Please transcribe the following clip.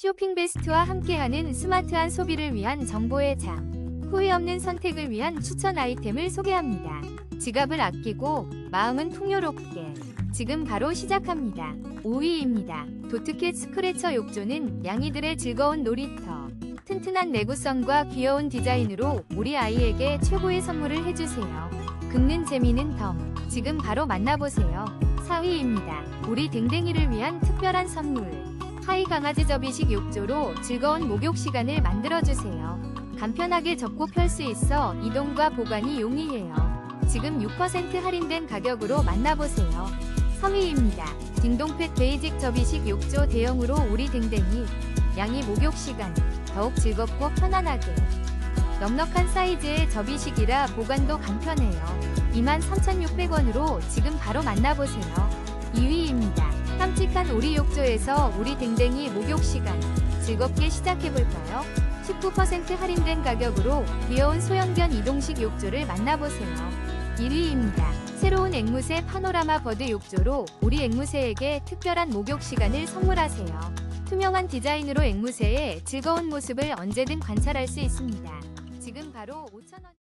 쇼핑 베스트와 함께하는 스마트한 소비를 위한 정보의 장. 후회 없는 선택을 위한 추천 아이템을 소개합니다. 지갑을 아끼고 마음은 풍요롭게. 지금 바로 시작합니다. 5위입니다. 도트캣 스크래처 욕조는 양이들의 즐거운 놀이터. 튼튼한 내구성과 귀여운 디자인으로 우리 아이에게 최고의 선물을 해주세요. 긁는 재미는 덤. 지금 바로 만나보세요. 4위입니다. 우리 댕댕이를 위한 특별한 선물. 하이 강아지 접이식 욕조로 즐거운 목욕 시간을 만들어주세요. 간편하게 접고 펼 수 있어 이동과 보관이 용이해요. 지금 6% 할인된 가격으로 만나보세요. 3위입니다. 딩동펫 베이직 접이식 욕조 대형으로 우리 댕댕이 양이 목욕 시간 더욱 즐겁고 편안하게 넉넉한 사이즈의 접이식이라 보관도 간편해요. 23,600원으로 지금 바로 만나보세요. 2위입니다. 깜찍한 우리 욕조에서 우리 댕댕이 목욕 시간 즐겁게 시작해볼까요? 19% 할인된 가격으로 귀여운 소형견 이동식 욕조를 만나보세요. 1위입니다. 새로운 앵무새 파노라마 버드 욕조로 우리 앵무새에게 특별한 목욕 시간을 선물하세요. 투명한 디자인으로 앵무새의 즐거운 모습을 언제든 관찰할 수 있습니다. 지금 바로 5,000원